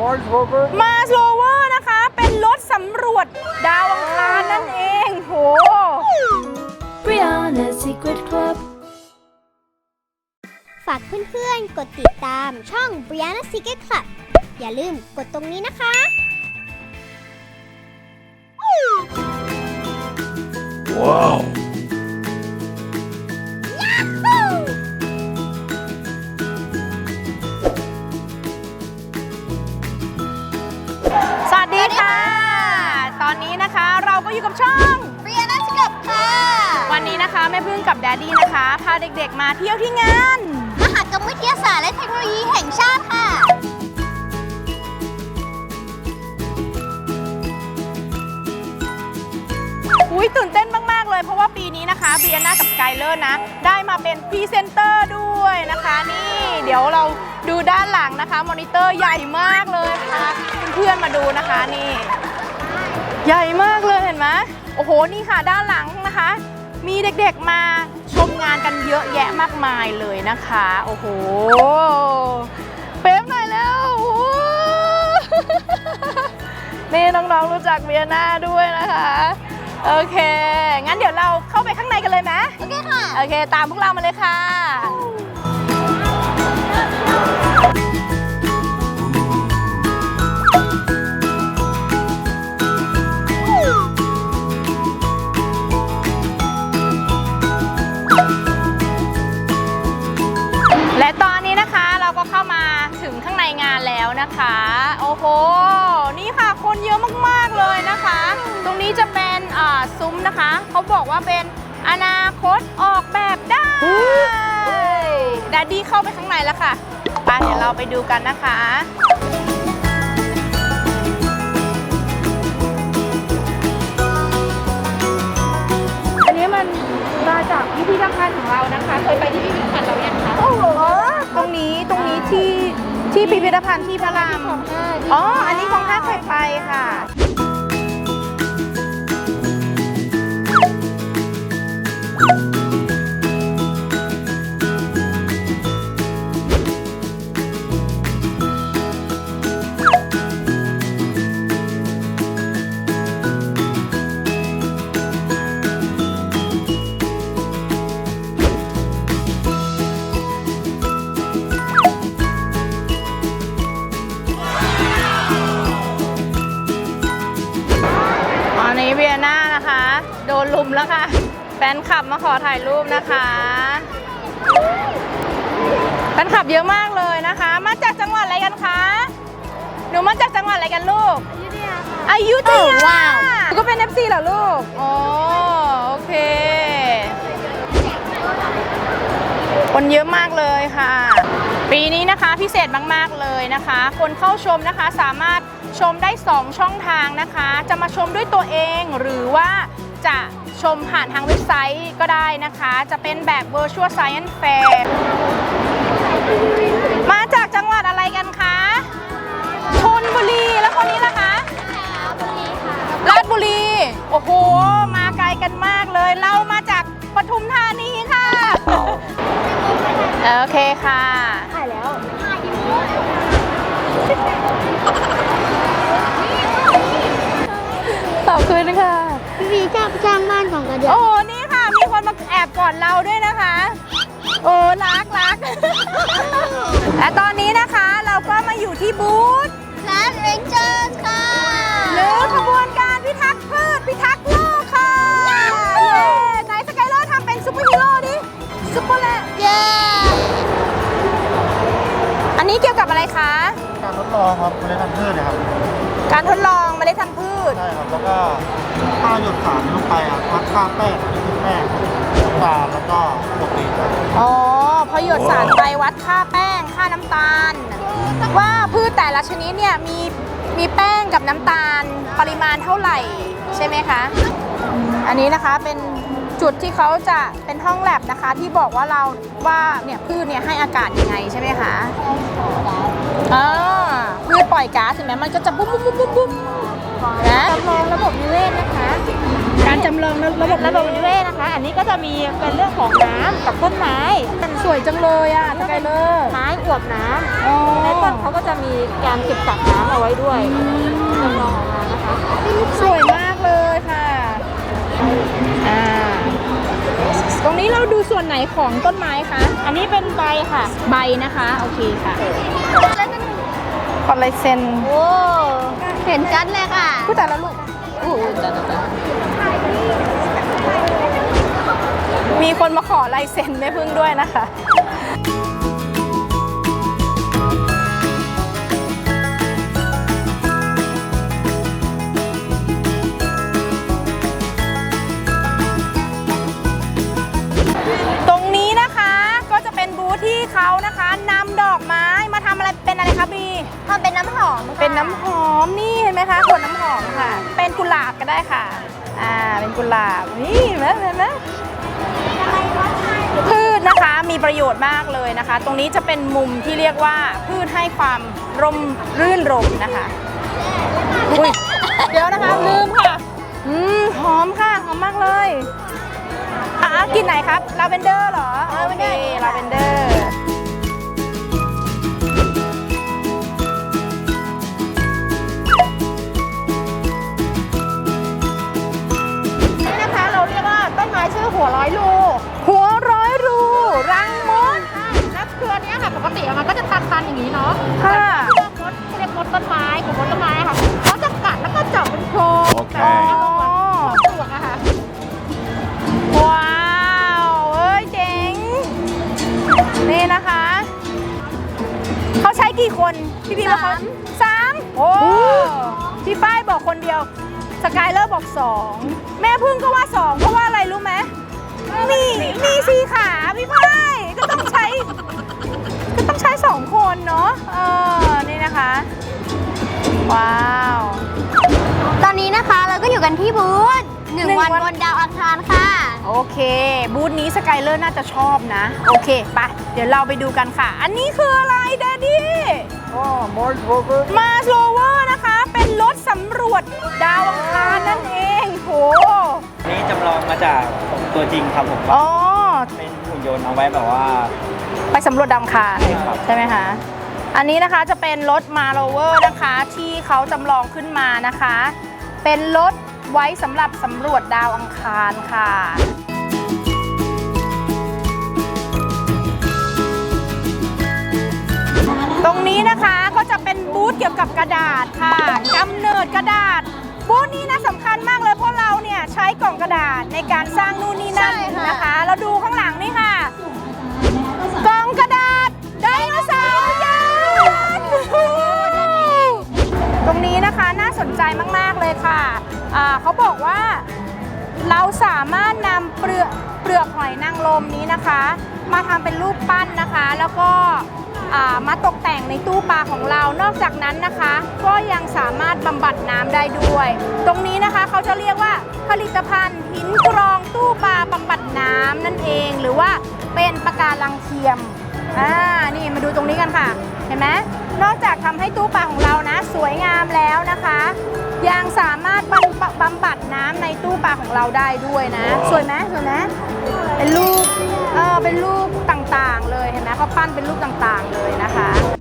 Mars rover. มาสโลเวอร์นะคะ เป็นรถสำรวจดาวอังคารนั่นเองโห Brianna's Secret Club ฝากเพื่อนๆ กดติดตามช่อง Brianna Secret Club อย่าลืมกดตรงนี้นะคะ Wow. ส นะคะเราก็อยู่กับช่อง Brianna Secret ค่ะ วันนี้นะคะแม่พึ่งกับแดดดี้นะคะ พาเด็กๆมาเที่ยวที่งาน มหากรรมวิทยาศาสตร์และเทคโนโลยีแห่งชาติค่ะ อุ้ยตื่นเต้นมากๆเลย เพราะว่าปีนี้นะคะเบียนากับสกายเลอร์นะ ได้มาเป็นพรีเซนเตอร์ด้วยนะคะ นี่ เดี๋ยวเราดูด้านหลังนะคะ มอนิเตอร์ใหญ่มากเลยค่ะเพื่อนๆมาดูนะคะนี่ ใหญ่มากเลยเห็นไหมโอ้โหนี่ค่ะด้านหลังนะคะ มีเด็กๆมาชมงานกันเยอะแยะมากมายเลยนะคะ โอ้โหเป๊มหน่อยแล้วโอ้โหนี่น้องๆรู้จักเบียนาด้วยนะคะ โอเค งั้นเดี๋ยวเราเข้าไปข้างในกันเลยไหมโอเคค่ะ โอเค ตามพวกเรามาเลยค่ะและ นแล้วนะคะ โอ้โห นี่ค่ะคนเยอะมากๆเลยนะคะ ตรงนี้จะเป็นอ่าซุ้มนะคะ เขาบอกว่าเป็นอนาคตออกแบบได้ดดดี้เข้าไปข้างในแล้วค่ะไปเดี๋ยวเราไปดูกันนะคะ พิพิธภัณฑ์ที่พระราม อ๋อ อันนี้ของห้าเคยไปค่ะ นคลับมาขอถ่ายรูปนะคะแฟนคลับเยอะมากเลยนะคะ มาจากจังหวัดอะไรกันคะ หนูมาจากจังหวัดอะไรกันลูกอยุธยาว้าวก็เป็น FC เหรอลูกอ๋อโอเค คนเยอะมากเลยค่ะ ปีนี้นะคะพิเศษมากๆเลยนะคะ คนเข้าชมนะคะสามารถชมได้ 2 ช่องทางนะคะ จะมาชมด้วยตัวเองหรือว่า จะชมผ่านทางเว็บไซต์ก็ได้นะคะ จะเป็นแบบ Virtual Science Fair อบกอดเราด้วยนะคะ โอ้รักรัก และตอนนี้นะคะเราก็มาอยู่ที่บูธร้านเรนเจอร์ค่ะ หรือขบวนการพิทักษ์พืชพิทักษ์โลกค่ะเย้ไหนสกายเลอร์ทำเป็นซูเปอร์ฮีโร่ดิซูเปอร์แลเย้ อันนี้เกี่ยวกับอะไรคะ การทดลองครับเมล็ดพันธุ์พืชนะครับการทดลองเมล็ดพันธุ์พืช ใช่ครับแล้วก็ถ้าหยดสารลงไปอะวัดค่าแป้งนี่คือแป้ง น้ำตาลแล้วก็ปกติครับอ๋อพอหยดสารไปวัดค่าแป้งค่าน้ำตาล ว่าพืชแต่ละชนิดเนี่ยมีมีแป้งกับน้ำตาลปริมาณเท่าไหร่ใช่ไหมคะ อันนี้นะคะเป็นจุดที่เขาจะเป็นห้องแลบนะคะที่บอกว่าเราว่าเนี่ยพืชเนี่ยให้อากาศยังไงใช่ไหมคะอ่าพืชปล่อยก๊าซเห็นไหมมันก็จะบุ้มบุ้มบุ้มบุ้มบุ้มนะจำลองระบบนิเวศนะคะ การการจำลองระบบระบบนิเวศนะคะ อันนี้ก็จะมีเป็นเรื่องของน้ำกับต้นไม้สวยจังเลยอะสกายเลอร์ไม้อวบน้อ๋อำในต้นเขาก็จะมีการเก็บกักน้ำเอาไว้ด้วยจำลองออกมานะคะ สวยมากเลยค่ะอ่าตรงนี้เราดูส่วนไหนของต้นไม้คะ อันนี้เป็นใบค่ะ ใบนะคะ โอเคค่ะคอลลายเซนโอ้เห็นชัดเลยค่ะ ผู้แต่ละลูก มีคนมาขอลายเซ็นแม่พึ่งด้วยนะคะตรงนี้นะคะก็จะเป็นบูธที่เขานะคะนำดอกไม้มาทำอะไรเป็นอะไรคะบีทำเป็นน้ำหอมค่ะเป็นน้ำหอมนี่เห็นไหมคะขวดน้ำหอมค่ะ เป็นกุหลาบก็ได้ค่ะ อ่าเป็นกุหลาบนี่เห็นไหมเห็นไหม พืชนะคะมีประโยชน์มากเลยนะคะ ตรงนี้จะเป็นมุมที่เรียกว่าพืชให้ความร่มรื่นรมนะคะอุ๊ยเดี๋ยวนะคะลืมค่ะอืมหอมค่ะหอมมากเลยอะกลินไหนครับลาเวนเดอร์เหรอโอเคลาเวนเดอร์นี่นะคะเราเรียกว่าต้นไม้ชื่อหัวร้อยรูหัว รือเนี้ยค่ะปกติมันก็จะตันๆอย่างนี้เนาะค่ะเรื่องมดเรียกมดต้นไม้ของมดต้นไม้ค่ะเขาจะกัดแล้วก็เจาะเป็นโพรงโอเคแบบนี้ลงมาปลวกอะค่ะ ว้าวเอ้ยเจ๋ง นี่นะคะ เขาใช้กี่คน พี่พีบอกเขาสามโอ้พี่ฝ้ายบอกคนเดียว สกายเลอร์บอกสองแม่พึ่งก็ว่าสองเพราะว่าอะไรรู้ไหมมีมีสีขาพี่ฝ้าย ว้าว ตอนนี้นะคะเราก็อยู่กันที่บูธหนึ่งหนึ่งวันวัน บนดาวอังคารค่ะ โอเค บูธนี้สกายเลอร์น่าจะชอบนะ โอเคไปเดี๋ยวเราไปดูกันค่ะ อันนี้คืออะไรแดดดี้ Oh, Mars rover. มาโลเวอร์นะคะ เป็นรถสำรวจดาวอังคารนั่นเองโหนี่จำลองมาจากตัวจริงครับผมอ๋อเป็นหุ่นยนต์เอาไว้แบบว่า ไปสำรวจดาวอังคารใช่ครับ ใช่ไหมคะ อันนี้นะคะจะเป็นรถมาโลเวอร์นะคะที่เขาจำลองขึ้นมานะคะ เป็นรถไว้สำหรับสำรวจดาวอังคารค่ะตรงนี้นะคะก็จะเป็นบูธเกี่ยวกับกระดาษค่ะกำเนิดกระดาษ บูธนี้นะสำคัญมากเลยเพราะเราเนี่ยใช้กล่องกระดาษในการสร้างนู่นนี่นั่นะนะคะ เราดูข้างหลัง สนใจมาก ๆ เลยค่ะอ่าเขาบอกว่าเราสามารถนำเปลือกเปลือกหอยนางรมนี้นะคะ มาทำเป็นรูปปั้นนะคะ แล้วก็มาตกแต่งในตู้ปลาของเรา นอกจากนั้นนะคะ ก็ยังสามารถบำบัดน้ำได้ด้วย ตรงนี้นะคะเขาจะเรียกว่าผลิตภัณฑ์หินกรองตู้ปลาบำบัดน้ำนั่นเอง หรือว่าเป็นปะการังเทียมอ่านี่มาดูตรงนี้กันค่ะ เห็นไหม นอกจากทำให้ตู้ปลาของเรานะ สวยงามแล้วนะคะ ยังสามารถบำบำบำบัดน้ำในตู้ปลาของเราได้ด้วยนะ สวยไหมสวยไหมเป็นรูปเออเป็นรูปต่างๆ เลยเห็นไหมเขาปั้นเป็นรูปต่างๆเลยนะคะ